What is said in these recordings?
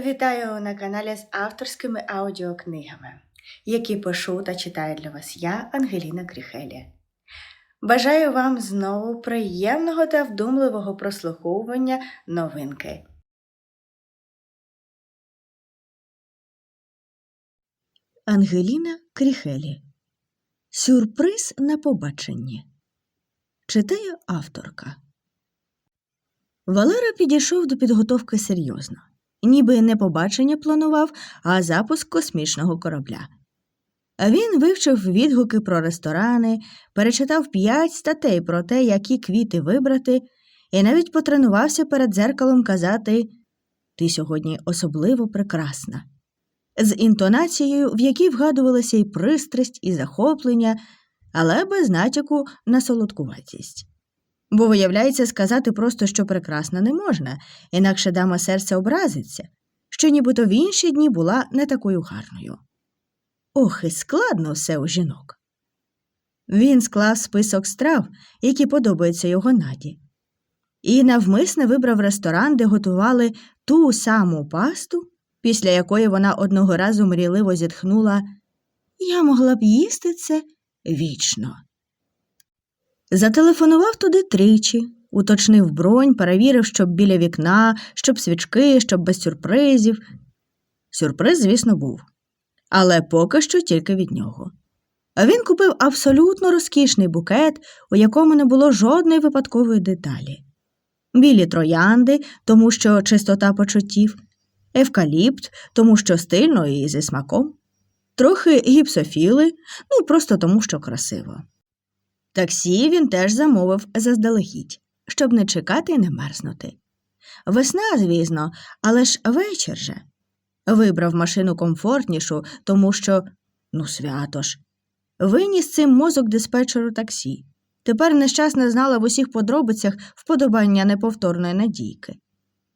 Вітаю на каналі з авторськими аудіокнигами, які пишу та читаю для вас я, Ангеліна Кріхелі. Бажаю вам знову приємного та вдумливого прослуховування новинки. Ангеліна Кріхелі. Сюрприз на побаченні. Читає авторка. Валера підійшов до підготовки серйозно. Ніби не побачення планував, а запуск космічного корабля. Він вивчив відгуки про ресторани, перечитав п'ять статей про те, які квіти вибрати, і навіть потренувався перед дзеркалом казати Ти сьогодні особливо прекрасна з інтонацією, в якій вгадувалася і пристрасть, і захоплення, але без натяку на солодкуватість. Бо, виявляється, сказати просто, що прекрасна не можна, інакше дама серця образиться, що нібито в інші дні була не такою гарною. Ох, і складно все у жінок. Він склав список страв, які подобаються його наді, і навмисне вибрав ресторан, де готували ту саму пасту, після якої вона одного разу мрійливо зітхнула Я могла б їсти це вічно. Зателефонував туди тричі, уточнив бронь, перевірив, щоб біля вікна, щоб свічки, щоб без сюрпризів. Сюрприз, звісно, був, але поки що тільки від нього. А він купив абсолютно розкішний букет, у якому не було жодної випадкової деталі. Білі троянди, тому що чистота почуттів, евкаліпт, тому що стильно і зі смаком, трохи гіпсофіли, ну просто тому, що красиво. Таксі він теж замовив заздалегідь, щоб не чекати і не мерзнути. Весна, звісно, але ж вечір же. Вибрав машину комфортнішу, тому що, ну, свято ж, виніс цим мозок диспетчеру таксі. Тепер нещасна знала в усіх подробицях вподобання неповторної надійки.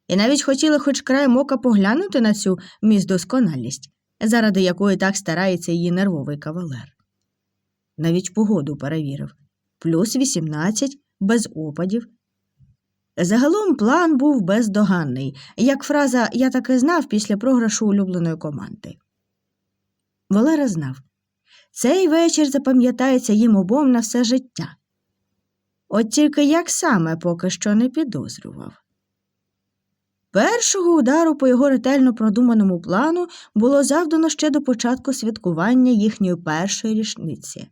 І навіть хотіла хоч краєм ока поглянути на цю міздосконалість, заради якої так старається її нервовий кавалер. Навіть погоду перевірив плюс 18, без опадів. Загалом план був бездоганний, як фраза Я так і знав після програшу улюбленої команди. Валера знав цей вечір запам'ятається їм обом на все життя. От тільки як саме поки що не підозрював. Першого удару по його ретельно продуманому плану було завдано ще до початку святкування їхньої першої річниці.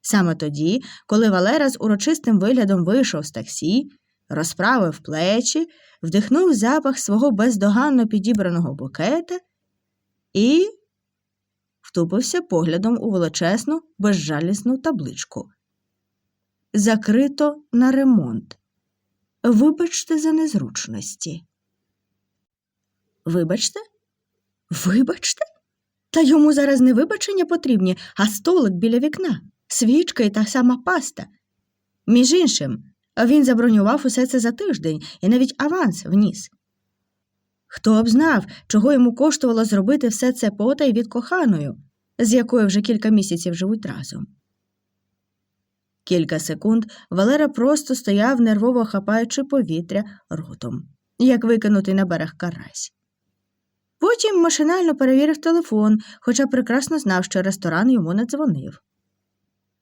Саме тоді, коли Валера з урочистим виглядом вийшов з таксі, розправив плечі, вдихнув запах свого бездоганно підібраного букета і втупився поглядом у величезну, безжалісну табличку. Закрито на ремонт. Вибачте за незручності. Вибачте? Вибачте? Та йому зараз не вибачення потрібні, а столик біля вікна, свічка і та сама паста. Між іншим, він забронював усе це за тиждень і навіть аванс вніс. Хто б знав, чого йому коштувало зробити все це потай від коханою, з якою вже кілька місяців живуть разом. Кілька секунд Валера просто стояв, нервово хапаючи повітря ротом, як викинутий на берег карась. Потім машинально перевірив телефон, хоча прекрасно знав, що ресторан йому не дзвонив.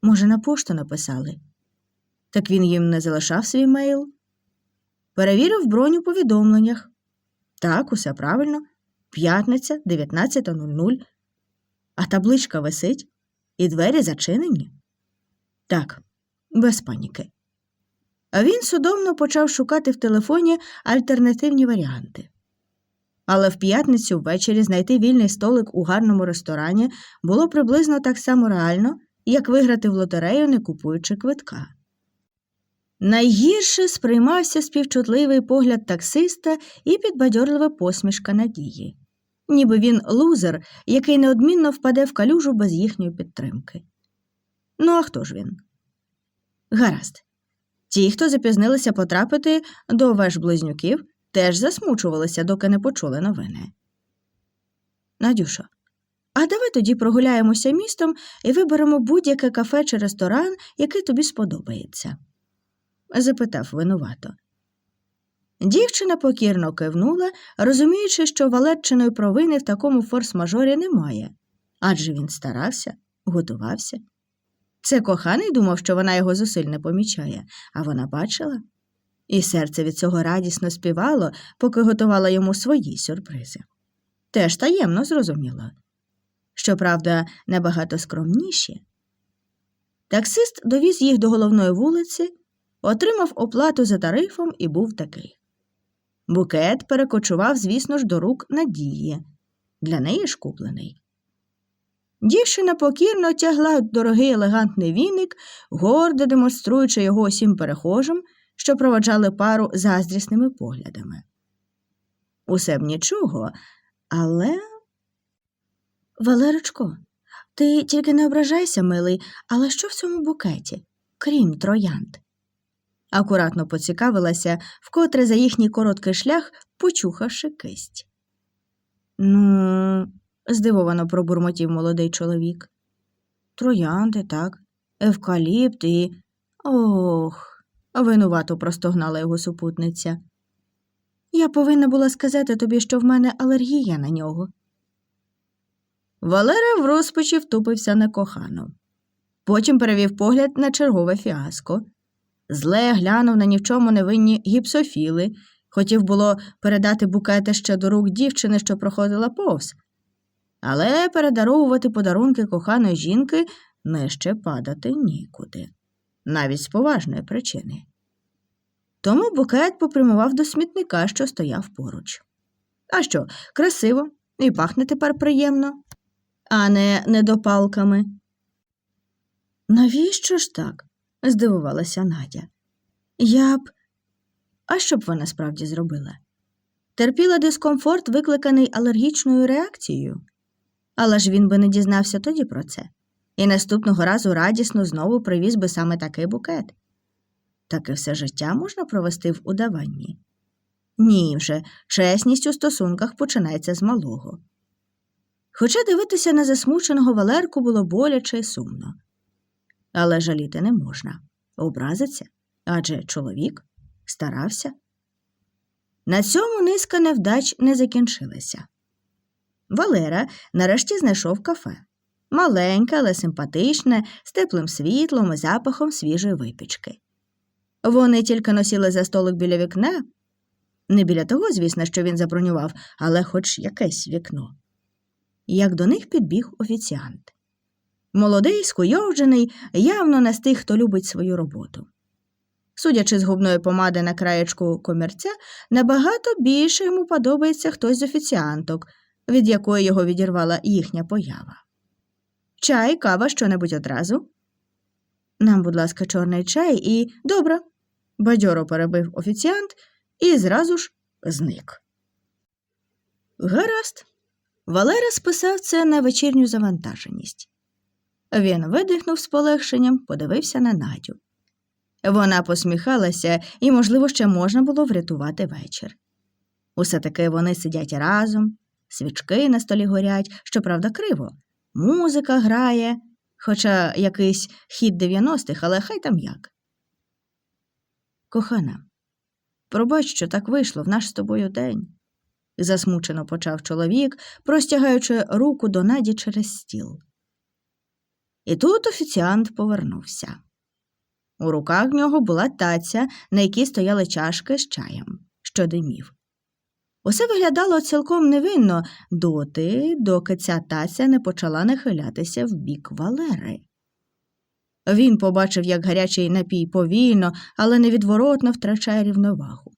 Може, на пошту написали. Так він їм не залишав свій мейл. Перевірив бронь у повідомленнях. Так, усе правильно. П'ятниця 19.00. А табличка висить, і двері зачинені. Так, без паніки. А він судомно почав шукати в телефоні альтернативні варіанти. Але в п'ятницю ввечері знайти вільний столик у гарному ресторані було приблизно так само реально, як виграти в лотерею, не купуючи квитка. Найгірше сприймався співчутливий погляд таксиста і підбадьорлива посмішка надії, ніби він лузер, який неодмінно впаде в калюжу без їхньої підтримки. Ну, а хто ж він? Гаразд. Ті, хто запізнилися потрапити до веж близнюків, теж засмучувалися, доки не почули новини. Надюшо, а давай тоді прогуляємося містом і виберемо будь-яке кафе чи ресторан, який тобі сподобається? запитав винувато. Дівчина покірно кивнула, розуміючи, що Валерчиної провини в такому форс-мажорі немає, адже він старався, готувався. Це коханий думав, що вона його зусиль не помічає, а вона бачила. І серце від цього радісно співало, поки готувала йому свої сюрпризи. Теж таємно зрозуміла. Щоправда, набагато скромніші. Таксист довіз їх до головної вулиці, отримав оплату за тарифом і був такий. Букет перекочував, звісно ж, до рук Надії. Для неї ж куплений. Дівчина покірно тягла дорогий елегантний віник, гордо демонструючи його усім перехожим, що проводжали пару заздрісними поглядами. Усе б нічого, але. Валерочко, ти тільки не ображайся, милий, але що в цьому букеті, крім троянд? Акуратно поцікавилася, вкотре за їхній короткий шлях, почухавши кисть. Ну, здивовано пробурмотів молодий чоловік. Троянди, так, евкаліпт і. Ох, винувато простогнала його супутниця. Я повинна була сказати тобі, що в мене алергія на нього. Валера в розпачі втупився на кохану. Потім перевів погляд на чергове фіаско. Зле глянув на ні в чому невинні гіпсофіли, хотів було передати букети ще до рук дівчини, що проходила повз. Але передаровувати подарунки коханої жінки нижче падати нікуди, навіть з поважної причини. Тому букет попрямував до смітника, що стояв поруч. А що, красиво і пахне тепер приємно, а не недопалками. Навіщо ж так? здивувалася Надя. Я б. А що б вона справді зробила? Терпіла дискомфорт, викликаний алергічною реакцією. Але ж він би не дізнався тоді про це, і наступного разу радісно знову привіз би саме такий букет. Таке все життя можна провести в удаванні. Ні, вже чесність у стосунках починається з малого. Хоча дивитися на засмученого Валерку було боляче й сумно. Але жаліти не можна. Образиться, адже чоловік старався. На цьому низка невдач не закінчилася. Валера нарешті знайшов кафе. Маленьке, але симпатичне, з теплим світлом і запахом свіжої випічки. Вони тільки носіли за столик біля вікна, не біля того, звісно, що він забронював, але хоч якесь вікно. Як до них підбіг офіціант. Молодий, скуйовджений, явно не з тих, хто любить свою роботу. Судячи з губної помади на краєчку комірця, набагато більше йому подобається хтось з офіціанток, від якої його відірвала їхня поява. Чай, кава, що-небудь одразу. Нам, будь ласка, чорний чай і добре. Бадьоро перебив офіціант і зразу ж зник. Гаразд. Валера списав це на вечірню завантаженість. Він видихнув з полегшенням, подивився на Надю. Вона посміхалася, і, можливо, ще можна було врятувати вечір. Усе таки вони сидять разом, свічки на столі горять, щоправда, криво. Музика грає, хоча якийсь хід 90-х, але хай там як. Кохана, пробач, що так вийшло в наш з тобою день, засмучено почав чоловік, простягаючи руку до Наді через стіл. І тут офіціант повернувся. У руках в нього була таця, на якій стояли чашки з чаєм, що димів. Усе виглядало цілком невинно доти, доки ця таця не почала нахилятися в бік Валери. Він побачив, як гарячий напій повільно, але невідворотно втрачає рівновагу.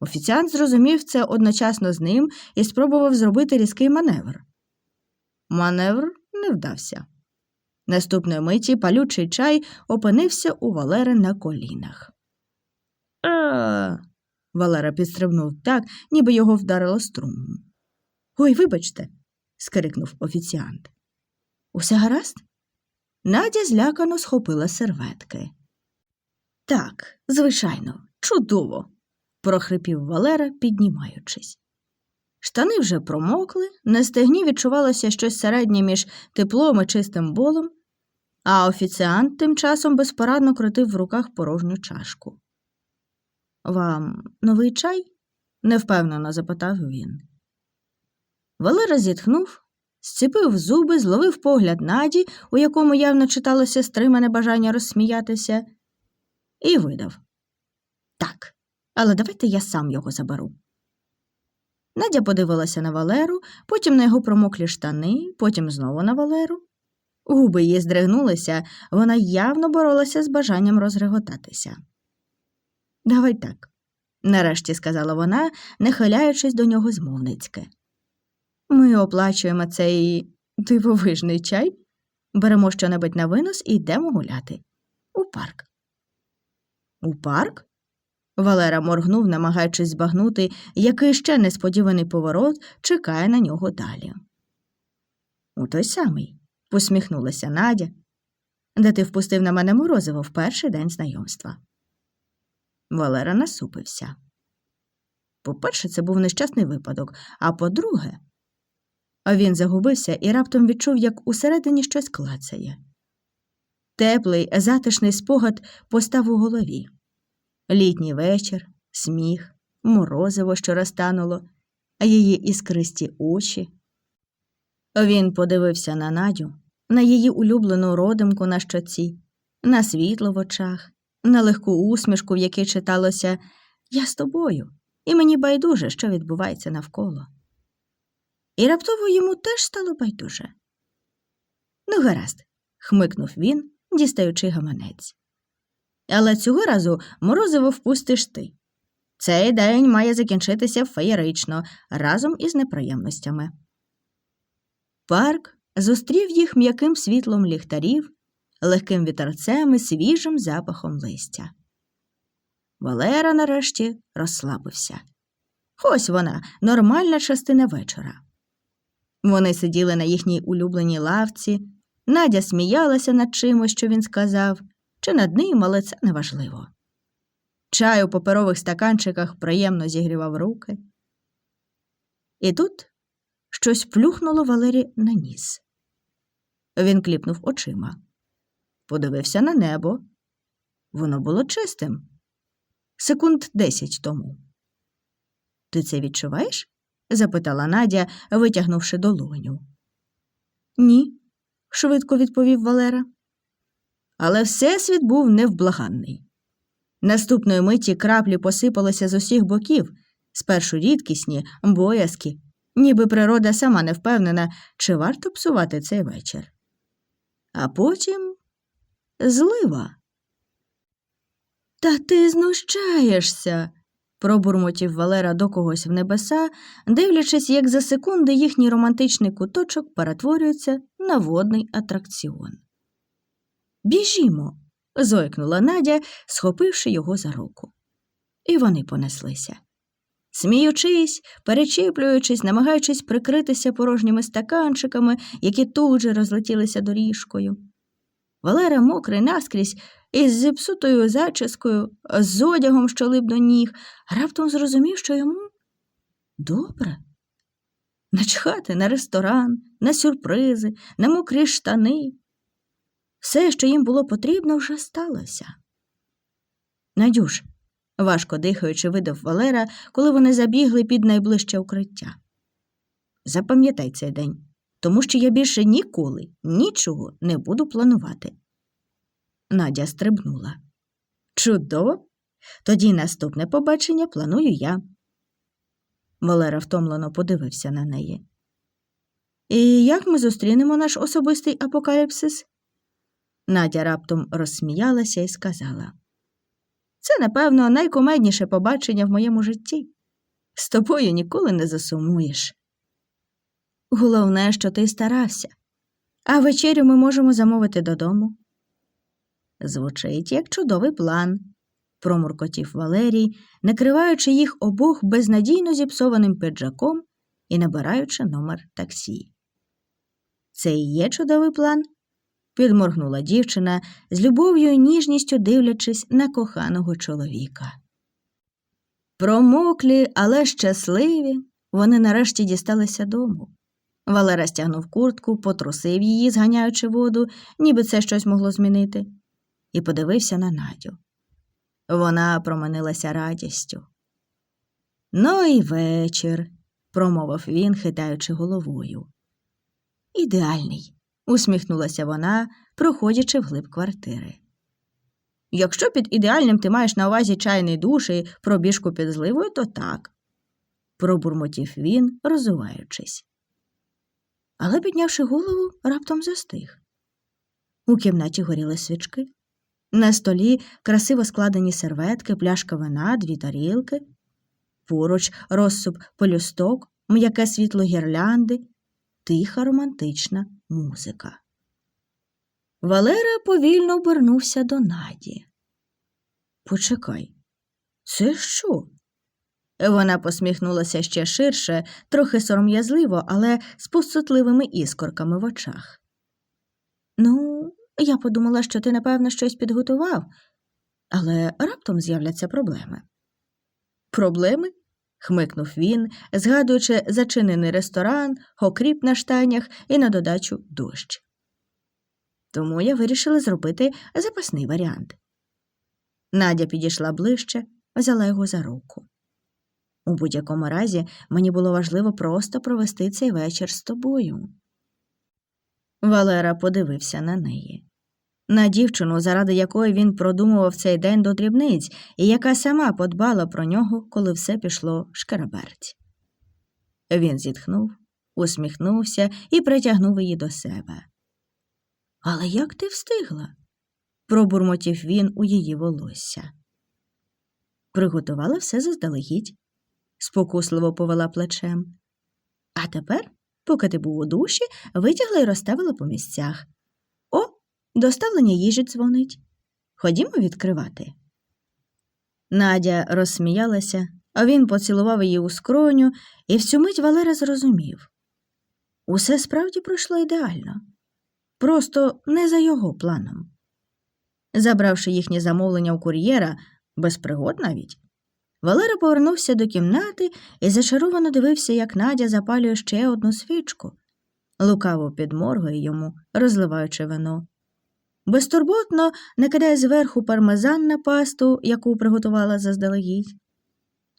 Офіціант зрозумів це одночасно з ним і спробував зробити різкий маневр. Маневр не вдався. Наступної миті палючий чай опинився у Валери на колінах. А. Валера підстрибнув так, ніби його вдарило струмом. Ой, вибачте, скрикнув офіціант. Усе гаразд? Надя злякано схопила серветки. Так, звичайно, чудово, прохрипів Валера, піднімаючись. Штани вже промокли, на стегні відчувалося щось середнє між теплом і чистим болом, а офіціант тим часом безпорадно крутив в руках порожню чашку. Вам новий чай? невпевнено запитав він. Валера зітхнув, зціпив зуби, зловив погляд Наді, у якому явно читалося стримане бажання розсміятися, і видав Так, але давайте я сам його заберу. Надя подивилася на Валеру, потім на його промоклі штани, потім знову на Валеру. Губи її здригнулися, вона явно боролася з бажанням розреготатися. Давай так, нарешті сказала вона, не хиляючись до нього змовницьки. Ми оплачуємо цей дивовижний чай, беремо щонебудь на винос і йдемо гуляти. У парк. У парк? Валера моргнув, намагаючись збагнути, який ще несподіваний поворот чекає на нього далі. У той самий, посміхнулася Надя, де ти впустив на мене морозиво в перший день знайомства. Валера насупився. По-перше, це був нещасний випадок, а по-друге, він загубився і раптом відчув, як усередині щось клацає. Теплий, затишний спогад постав у голові. Літній вечір, сміх, морозиво, що розтануло, а її іскристі очі. Він подивився на Надю, на її улюблену родимку на щоці, на світло в очах, на легку усмішку, в якій читалося Я з тобою, і мені байдуже, що відбувається навколо. І раптово йому теж стало байдуже. Ну, гаразд, хмикнув він, дістаючи гаманець. Але цього разу морозиво впустиш ти. Цей день має закінчитися феєрично разом із неприємностями. Парк зустрів їх м'яким світлом ліхтарів, легким вітерцем і свіжим запахом листя. Валера нарешті розслабився. Ось вона, нормальна частина вечора. Вони сиділи на їхній улюбленій лавці, Надя сміялася над чимось, що він сказав, чи над ним, але це неважливо. Чай у паперових стаканчиках приємно зігрівав руки. І тут щось плюхнуло Валері на ніс. Він кліпнув очима, подивився на небо. Воно було чистим. Секунд десять тому. Ти це відчуваєш? запитала Надя, витягнувши долоню. Ні, швидко відповів Валера. Але всесвіт був невблаганний. Наступної миті краплі посипалися з усіх боків, спершу рідкісні, боязкі, ніби природа сама не впевнена, чи варто псувати цей вечір. А потім злива. Та ти знущаєшся, пробурмотів Валера до когось в небеса, дивлячись, як за секунди їхній романтичний куточок перетворюється на водний атракціон. Біжімо, зойкнула Надя, схопивши його за руку. І вони понеслися. Сміючись, перечіплюючись, намагаючись прикритися порожніми стаканчиками, які тут же розлетілися доріжкою. Валера мокрий наскрізь із зіпсутою зачіскою, з одягом, що лип до ніг, раптом зрозумів, що йому добре. Начхати на ресторан, на сюрпризи, на мокрі штани. Все, що їм було потрібно, вже сталося. Надюш, важко дихаючи, видав Валера, коли вони забігли під найближче укриття. Запам'ятай цей день, тому що я більше ніколи нічого не буду планувати. Надя стрибнула. Чудово. Тоді наступне побачення планую я. Валера втомлено подивився на неї. І як ми зустрінемо наш особистий апокаліпсис? Надя раптом розсміялася і сказала. Це, напевно, найкумедніше побачення в моєму житті. З тобою ніколи не засумуєш. Головне, що ти старався, а вечерю ми можемо замовити додому. Звучить як чудовий план, промуркотів Валерій, накриваючи їх обох безнадійно зіпсованим піджаком і набираючи номер таксі. Це і є чудовий план? Підморгнула дівчина, з любов'ю і ніжністю дивлячись на коханого чоловіка. Промоклі, але щасливі, вони нарешті дісталися дому. Валера стягнув куртку, потрусив її, зганяючи воду, ніби це щось могло змінити, і подивився на Надю. Вона променилася радістю. Ну і вечір, промовив він, хитаючи головою. Ідеальний, усміхнулася вона, проходячи вглиб квартири. Якщо під ідеальним ти маєш на увазі чайний душ і пробіжку під зливою, то так, пробурмотів він, розуваючись. Але, піднявши голову, раптом застиг. У кімнаті горіли свічки. На столі красиво складені серветки, пляшка вина, дві тарілки, поруч розсуп полюсток, м'яке світло гірлянди, тиха романтична музика. Валера повільно обернувся до Наді. Почекай, це що? Вона посміхнулася ще ширше, трохи сором'язливо, але з посутливими іскорками в очах. Ну, я подумала, що ти, напевно, щось підготував, але раптом з'являться проблеми. Проблеми? Хмикнув він, згадуючи зачинений ресторан, окріп на штанях і на додачу дощ. Тому я вирішила зробити запасний варіант. Надя підійшла ближче, взяла його за руку. У будь-якому разі мені було важливо просто провести цей вечір з тобою. Валера подивився на неї. На дівчину, заради якої він продумував цей день до дрібниць, і яка сама подбала про нього, коли все пішло шкараберть. Він зітхнув, усміхнувся і притягнув її до себе. Але як ти встигла? пробурмотів він у її волосся. Приготувала все заздалегідь, спокусливо повела плечем. А тепер, поки ти був у душі, витягла і розставила по місцях. Доставлення їжі дзвонить. Ходімо відкривати. Надя розсміялася, а він поцілував її у скроню, і всю мить Валера зрозумів. Усе справді пройшло ідеально, просто не за його планом. Забравши їхнє замовлення у кур'єра, без пригод навіть, Валера повернувся до кімнати і зачаровано дивився, як Надя запалює ще одну свічку, лукаво підморгує йому, розливаючи вино. Безтурботно накидає зверху пармезан на пасту, яку приготувала заздалегідь.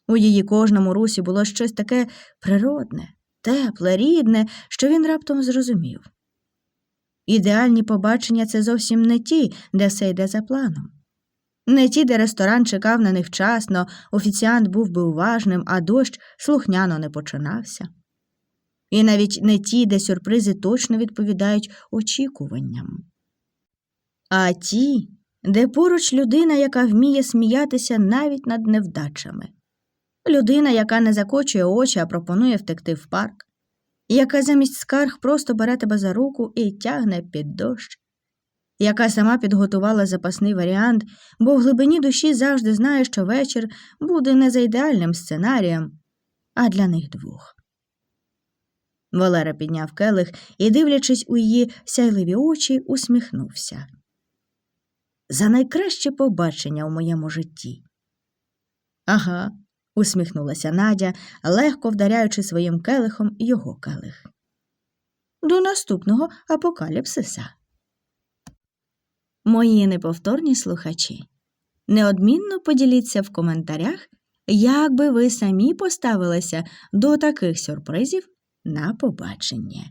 У її кожному русі було щось таке природне, тепле, рідне, що він раптом зрозумів. Ідеальні побачення це зовсім не ті, де все йде за планом. Не ті, де ресторан чекав на них вчасно, офіціант був би уважним, а дощ слухняно не починався. І навіть не ті, де сюрпризи точно відповідають очікуванням. А ті, де поруч людина, яка вміє сміятися навіть над невдачами, людина, яка не закочує очі, а пропонує втекти в парк, яка замість скарг просто бере тебе за руку і тягне під дощ, яка сама підготувала запасний варіант, бо в глибині душі завжди знає, що вечір буде не за ідеальним сценарієм, а для них двох. Валера підняв келих і, дивлячись у її сяйливі очі, усміхнувся. За найкраще побачення у моєму житті. Ага, усміхнулася Надя, легко вдаряючи своїм келихом його келих. До наступного апокаліпсиса. Мої неповторні слухачі. Неодмінно поділіться в коментарях, як би ви самі поставилися до таких сюрпризів на побачення.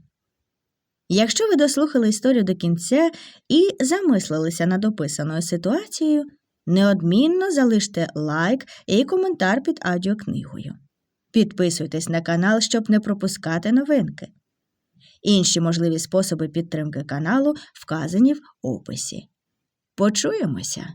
Якщо ви дослухали історію до кінця і замислилися над описаною ситуацією, неодмінно залиште лайк і коментар під аудіокнигою. Підписуйтесь на канал, щоб не пропускати новинки. Інші можливі способи підтримки каналу вказані в описі. Почуємося!